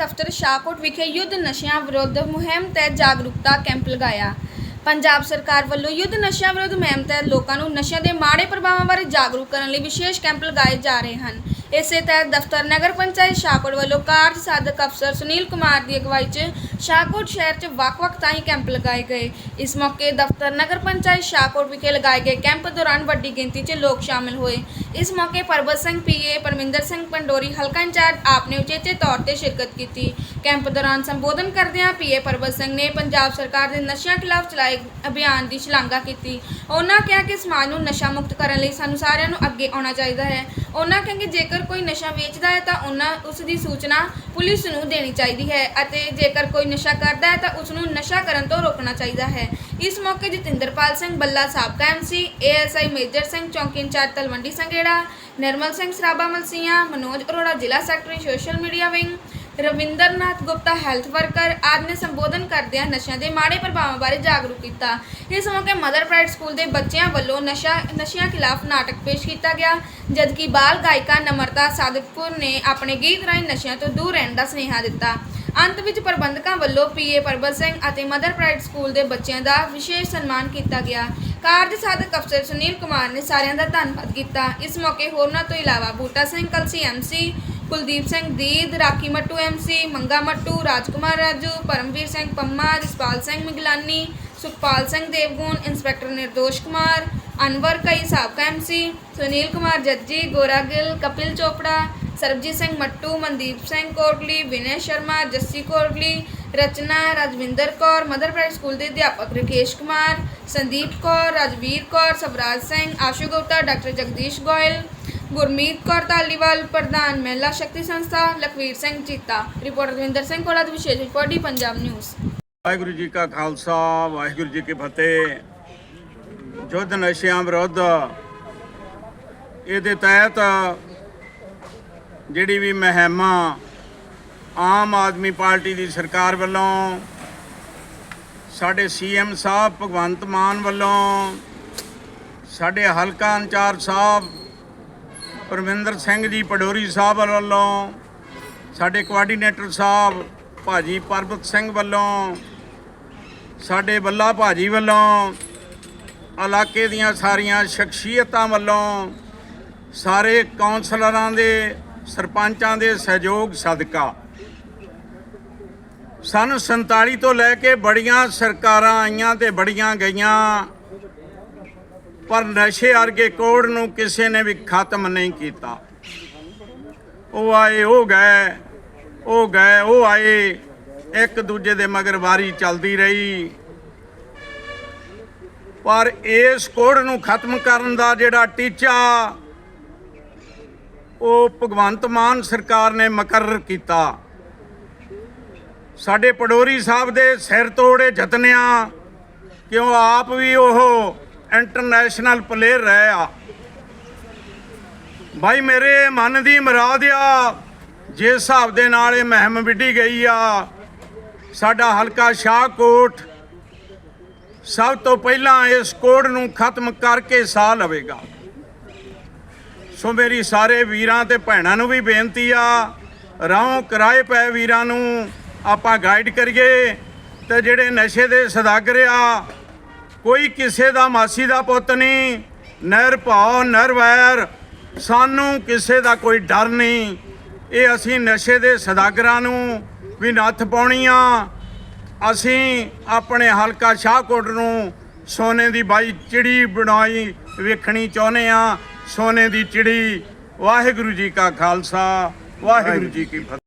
ਦਫ਼ਤਰ ਸ਼ਾਹਕੋਟ ਵਿਖੇ ਯੁੱਧ ਨਸ਼ਿਆਂ ਵਿਰੁੱਧ ਮੁਹਿੰਮ ਤਹਿਤ ਜਾਗਰੂਕਤਾ ਕੈਂਪ ਲਗਾਇਆ। ਪੰਜਾਬ ਸਰਕਾਰ ਵੱਲੋਂ ਯੁੱਧ ਨਸ਼ਿਆਂ ਵਿਰੁੱਧ ਮੁਹਿੰਮ ਤਹਿਤ ਲੋਕਾਂ ਨੂੰ ਨਸ਼ਿਆਂ ਦੇ ਮਾੜੇ ਪ੍ਰਭਾਵਾਂ ਬਾਰੇ ਜਾਗਰੂਕ ਕਰਨ ਲਈ ਵਿਸ਼ੇਸ਼ ਕੈਂਪ ਲਗਾਏ ਜਾ ਰਹੇ ਹਨ। ਇਸੇ ਤਹਿਤ ਦਫ਼ਤਰ ਨਗਰ ਪੰਚਾਇਤ ਸ਼ਾਹਕੋਟ ਵੱਲੋਂ ਕਾਰਜ ਸਾਧਕ ਅਫਸਰ ਸੁਨੀਲ ਕੁਮਾਰ ਦੀ ਅਗਵਾਈ 'ਚ ਸ਼ਾਹਕੋਟ ਸ਼ਹਿਰ 'ਚ ਵੱਖ-ਵੱਖ ਥਾਈਂ ਕੈਂਪ ਲਗਾਏ ਗਏ। ਇਸ ਮੌਕੇ ਦਫ਼ਤਰ ਨਗਰ ਪੰਚਾਇਤ ਸ਼ਾਹਕੋਟ ਵਿਖੇ ਲਗਾਏ ਗਏ ਕੈਂਪ ਦੌਰਾਨ ਵੱਡੀ ਗਿਣਤੀ 'ਚ ਲੋਕ ਸ਼ਾਮਿਲ ਹੋਏ। ਇਸ ਮੌਕੇ ਪਰਬਤ ਸਿੰਘ ਪੀਏ ਪਰਮਿੰਦਰ ਸਿੰਘ ਪੰਡੋਰੀ ਹਲਕਾ ਇੰਚਾਰਜ ਆਪ ਨੇ ਉਚੇਚੇ ਤੌਰ ਤੇ ਸ਼ਿਰਕਤ ਕੀਤੀ ਕੈਂਪ ਦੌਰਾਨ ਸੰਬੋਧਨ ਕਰਦਿਆਂ ਪੀਏ ਪਰਬਤ ਸਿੰਘ ਨੇ ਪੰਜਾਬ ਸਰਕਾਰ ਦੇ ਨਸ਼ਿਆਂ ਖਿਲਾਫ ਚਲਾਏ ਅਭਿਆਨ ਦੀ ਸ਼ਲਾਘਾ ਕੀਤੀ ਉਹਨਾਂ ਕਿਹਾ ਕਿ ਸਮਾਜ ਨੂੰ ਨਸ਼ਾ ਮੁਕਤ ਕਰਨ ਲਈ ਸਾਨੂੰ ਸਾਰਿਆਂ ਨੂੰ ਅੱਗੇ ਆਉਣਾ ਚਾਹੀਦਾ ਹੈ ਉਹਨਾਂ ਕਹਿੰਗੇ ਜੇਕਰ ਕੋਈ ਨਸ਼ਾ ਵੇਚਦਾ ਹੈ ਤਾਂ ਉਹਨਾਂ ਉਸ ਦੀ ਸੂਚਨਾ ਪੁਲਿਸ ਨੂੰ ਦੇਣੀ ਚਾਹੀਦੀ ਹੈ ਅਤੇ ਜੇਕਰ ਕੋਈ ਨਸ਼ਾ ਕਰਦਾ ਹੈ ਤਾਂ ਉਸ ਨੂੰ ਨਸ਼ਾ ਕਰਨ ਤੋਂ ਰੋਕਣਾ ਚਾਹੀਦਾ ਹੈ ਇਸ ਮੌਕੇ ਜਤਿੰਦਰਪਾਲ ਸਿੰਘ ਬੱਲਾ ਸਾਬਕਾ ਐਮਸੀ ਏਐਸਆਈ ਮੇਜਰ ਸਿੰਘ ਚੌਂਕੀ ਇੰਚਾਰਜ ਤਲਵੰਡੀ ਸੰਘੇੜਾ ਨਿਰਮਲ ਸਿੰਘ ਸਰਾਭਾ ਮਲਸੀਆਂ, ਮਨੋਜ ਅਰੋੜਾ ਜ਼ਿਲ੍ਹਾ secretary social media wing, Ravindranath Gupta health worker ਆਦਿ ਨੇ ਸੰਬੋਧਨ ਕਰਦਿਆਂ ਨਸ਼ਿਆਂ ਦੇ ਮਾੜੇ ਪ੍ਰਭਾਵਾਂ ਬਾਰੇ ਜਾਗਰੂਕ ਕੀਤਾ। ਇਸ ਮੌਕੇ ਮਦਰ ਪ੍ਰਾਈਡ ਸਕੂਲ ਦੇ ਬੱਚਿਆਂ ਵੱਲੋਂ ਨਸ਼ਾ, ਨਸ਼ਿਆਂ ਖਿਲਾਫ ਨਾਟਕ ਪੇਸ਼ ਕੀਤਾ ਗਿਆ, ਜਦਕਿ ਬਾਲ ਗਾਇਕਾ ਨਮਰਤਾ ਸਾਦਕਪੁਰ ਨੇ ਆਪਣੇ ਗੀਤ ਰਾਹੀਂ ਨਸ਼ਿਆਂ ਤੋਂ ਦੂਰ ਰਹਿਣ ਦਾ ਸੁਨੇਹਾ ਦਿੱਤਾ। ਅੰਤ ਵਿੱਚ ਪ੍ਰਬੰਧਕਾਂ ਵੱਲੋਂ ਪੀਏ ਪਰਬਤ ਸਿੰਘ ਅਤੇ ਮਦਰ ਪ੍ਰਾਈਡ ਸਕੂਲ ਦੇ ਬੱਚਿਆਂ ਦਾ ਵਿਸ਼ੇਸ਼ ਸਨਮਾਨ ਕੀਤਾ ਗਿਆ। ਕਾਰਜ ਸਾਧਕ ਅਫਸਰ ਸੁਨੀਲ ਕੁਮਾਰ ਨੇ ਸਾਰਿਆਂ ਦਾ ਧੰਨਵਾਦ ਕੀਤਾ। ਇਸ ਮੌਕੇ ਹੋਰਨਾਂ ਤੋਂ ਇਲਾਵਾ Boota Singh, Kalsi MC Kuldeep Singh Deed, Rakhi Mattu MC Manga Mattu, Rajkumar Raju, Paramveer Singh Pamma, Jaspal Singh Miglani, Sukhpal Singh Devgun, inspector Nirdosh Kumar, Anwar ਕਈ ਸਾਬਕਾ MC Sunil Kumar Jajji, Gora Gill, Kapil Chopra Sarabjit Singh Mattu, Mandeep Singh Kotli, Vinay Sharma, Jassi Kotli, Rachna Rajwinder Kaur, mother private school ਦੇ ਅਧਿਆਪਕ Rakesh Kumar, Sandeep Kaur, Rajveer Kaur, Swaraj Singh, Ashu Gupta, doctor Jagdish Goyal, Gurmeet Kaur Dhaliwal, ਪ੍ਰਧਾਨ ਮਹਿਲਾ ਸ਼ਕਤੀ ਸੰਸਥਾ, Lakhvir Singh Cheeta. Reporter Davinder Singh Kola ਦੀ ਵਿਸ਼ੇਸ਼ report Punjab news. Waheguru ji ਕਾ ਖਾਲਸਾ, ਵਾਹਿਗੁਰੂ ਜੀ ਕੀ ਫਤਿਹ। ਜੁੱਧ ਨਸ਼ਿਆਂ ਵਿਰੁੱਧ, ਇਹਦੇ ਤਹਿਤ ਜਿਹੜੀ ਵੀ ਮੁਹਿੰਮ ਆਮ ਆਦਮੀ ਪਾਰਟੀ ਦੀ ਸਰਕਾਰ ਵੱਲੋਂ, ਸਾਡੇ ਸੀਐਮ ਸਾਹਿਬ ਭਗਵੰਤ ਮਾਨ ਵੱਲੋਂ, ਸਾਡੇ ਹਲਕਾ ਇੰਚਾਰਜ ਸਾਹਿਬ ਪਰਮਿੰਦਰ ਸਿੰਘ ਜੀ ਪਡੋਰੀ ਸਾਹਿਬ ਵੱਲੋਂ, ਸਾਡੇ ਕੋਆਰਡੀਨੇਟਰ ਸਾਹਿਬ ਭਾਜੀ ਪਰਬਤ ਸਿੰਘ ਵੱਲੋਂ, ਸਾਡੇ ਬੱਲਾ ਭਾਜੀ ਵੱਲੋਂ, ਇਲਾਕੇ ਦੀਆਂ ਸਾਰੀਆਂ ਸ਼ਖਸੀਅਤਾਂ ਵੱਲੋਂ, ਸਾਰੇ ਕਾਉਂਸਲਰਾਂ ਦੇ ਸਰਪੰਚਾਂ ਦੇ ਸਹਿਯੋਗ ਸਦਕਾ। ਸਨ 47 ਤੋਂ ਲੈ ਕੇ ਬੜੀਆਂ ਸਰਕਾਰਾਂ ਆਈਆਂ ਤੇ ਬੜੀਆਂ ਗਈਆਂ। ਪਰ ਨਸ਼ੇ ਵਰਗੇ ਕੋੜ ਨੂੰ ਕਿਸੇ ਨੇ ਵੀ ਖਤਮ ਨਹੀਂ ਕੀਤਾ। ਉਹ ਆਏ, ਉਹ ਗਏ ਉਹ ਗਏ, ਉਹ ਆਏ। ਇੱਕ ਦੂਜੇ ਦੇ ਮਗਰ ਵਾਰੀ ਚੱਲਦੀ ਰਹੀ। ਪਰ ਇਸ ਕੋੜ ਨੂੰ ਖਤਮ ਕਰਨ ਦਾ ਜਿਹੜਾ ਟੀਚਾ ਉਹ ਭਗਵੰਤ ਮਾਨ ਸਰਕਾਰ ਨੇ ਮੁਕਰਰ ਕੀਤਾ। ਸਾਡੇ ਪਡੋਰੀ ਸਾਹਿਬ ਦੇ ਸਿਰ ਤੋੜੇ ਜਤਨਿਆਂ, ਕਿਉਂ ਆਪ ਵੀ ਉਹ ਇੰਟਰਨੈਸ਼ਨਲ ਪਲੇਅਰ ਰਹੇ ਆ। ਭਾਈ ਮੇਰੇ ਮਨ ਦੀ ਮੁਰਾਦ ਆ, ਜਿਸ ਹਿਸਾਬ ਦੇ ਨਾਲ ਇਹ ਮਹਿਮ ਵਿੱਢੀ ਗਈ ਆ। ਸਾਡਾ ਹਲਕਾ ਸ਼ਾਹਕੋਟ ਸਭ ਤੋਂ ਪਹਿਲਾਂ ਇਸ ਕੋਡ ਨੂੰ ਖਤਮ ਕਰਕੇ ਸਾਹ ਲਵੇਗਾ। ਸੋ ਮੇਰੀ ਸਾਰੇ ਵੀਰਾਂ ਤੇ ਭੈਣਾਂ ਨੂੰ ਵੀ ਬੇਨਤੀ ਆ, ਰਾਹੋਂ ਕਿਰਾਏ ਪਏ ਵੀਰਾਂ ਨੂੰ ਆਪਾਂ ਗਾਈਡ ਕਰੀਏ ਤੇ ਜਿਹੜੇ ਨਸ਼ੇ ਦੇ ਸਦਾਗਰ ਆ, ਕੋਈ ਕਿਸੇ ਦਾ ਮਾਸੀ ਦਾ ਪੁੱਤ ਨਹੀਂ ਨਰ ਭਾਉ ਵੈਰ ਸਾਨੂੰ ਕਿਸੇ ਦਾ ਕੋਈ ਡਰ ਨਹੀਂ। ਇਹ ਅਸੀਂ ਨਸ਼ੇ ਦੇ ਸਦਾਗਰਾਂ ਨੂੰ ਵੀ ਨੱਥ ਪਾਉਣੀ ਆ ਅਸੀਂ ਆਪਣੇ ਹਲਕਾ ਸ਼ਾਹਕੋਟ ਨੂੰ ਸੋਨੇ ਦੀ ਬਾਈ ਚਿੜੀ ਬਣਾਈ ਵੇਖਣੀ ਚਾਹੁੰਦੇ ਆ ਸੋਨੇ ਦੀ ਚਿੜੀ ਵਾਹਿਗੁਰੂ ਜੀ ਕਾ ਖਾਲਸਾ ਵਾਹਿਗੁਰੂ ਜੀ ਕੀ ਫਤਿਹ।